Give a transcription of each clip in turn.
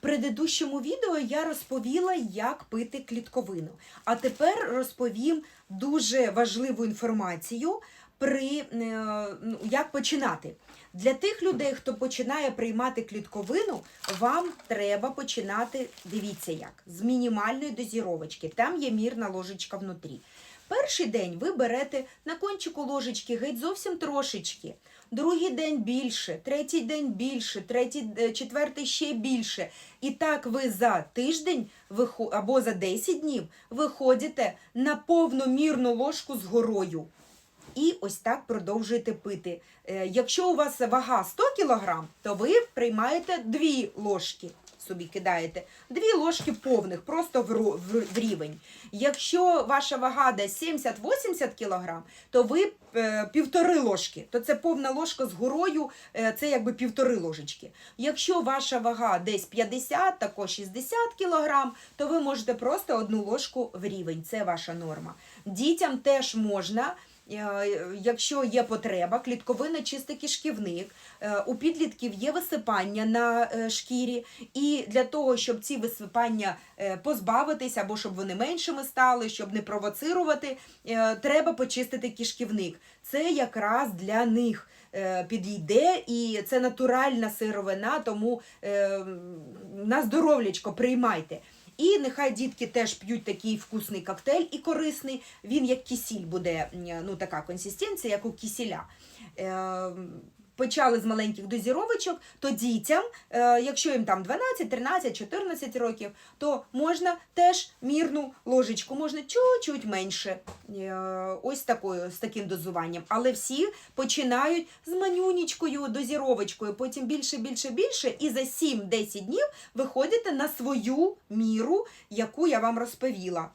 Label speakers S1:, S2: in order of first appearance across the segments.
S1: Предыдущому відео я розповіла, як пити клітковину. А тепер розповім дуже важливу інформацію при е, ну, як починати. Для тих людей, хто починає приймати клітковину, вам треба починати, дивіться як, з мінімальної дозіровочки. Там є мірна ложечка внутрі. Перший день ви берете на кончику ложечки геть зовсім трошечки. Другий день більше, третій день більше, третій, е, четвертий ще більше. І так ви за тиждень або за 10 днів виходите на повномірну ложку з горою. І ось так продовжуєте пити. Е, Якщо у вас вага 100 кг, то ви приймаєте 2 ложки. Собі кидаєте дві ложки повних, просто в, рівень. Якщо ваша вага десь 70-80 кг, то ви е, півтори ложки, то це повна ложка з горою, е, це якби півтори ложечки. Якщо ваша вага десь 50, також 60 кг, то ви можете просто одну ложку в рівень. Це ваша норма. Дітям теж можна. Е, Якщо є потреба, клітковина чистий кишківник, е, у підлітків є висипання на е, шкірі, і для того, щоб ці висипання позбавитися або щоб вони меншими стали, щоб не провоцирувати, треба почистити кишківник. Це якраз для них підійде, і це натуральна сировина, тому на здоров'ячко приймайте. І нехай дітки теж п'ють такий вкусний коктейль і корисний. Він як кисіль буде, ну така консистенція, як у кисіля. Почали з маленьких дозіровочок, то дітям, е, якщо їм там 12, 13, 14 років, то можна теж мірну ложечку, можна чуть-чуть менше, е, ось такою, з таким дозуванням. Але всі починають з манюнічкою, дозіровочкою, потім більше, більше, більше, і за 7-10 днів виходите на свою міру, яку я вам розповіла.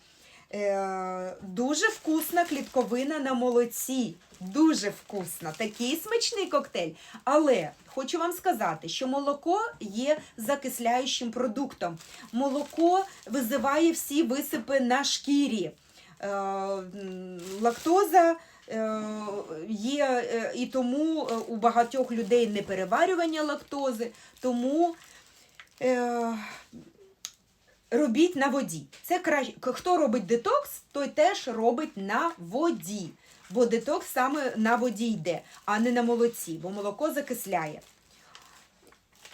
S1: Е, дуже вкусна клітковина на молоці. Дуже вкусна. Такий смачний коктейль. Але хочу вам сказати, що молоко є закисляючим продуктом. Молоко визиває всі висипи на шкірі. Е, лактоза. е, Є е, і тому е, у багатьох людей непереварювання лактози, тому робіть на воді. Це краще. Хто робить детокс, той теж робить на воді. Бо детокс саме на воді йде, а не на молоці, бо молоко закисляє.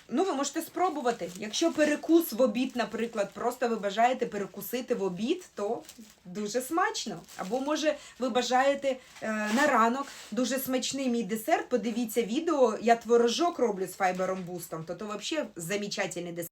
S1: Ну, ви можете спробувати. Якщо перекус в обід, наприклад, просто ви бажаєте перекусити в обід, то дуже смачно. Або, може, ви бажаєте е, на ранок дуже смачний мій десерт. Подивіться відео, я творожок роблю з файбером бустом, то то взагалі замечательний десерт.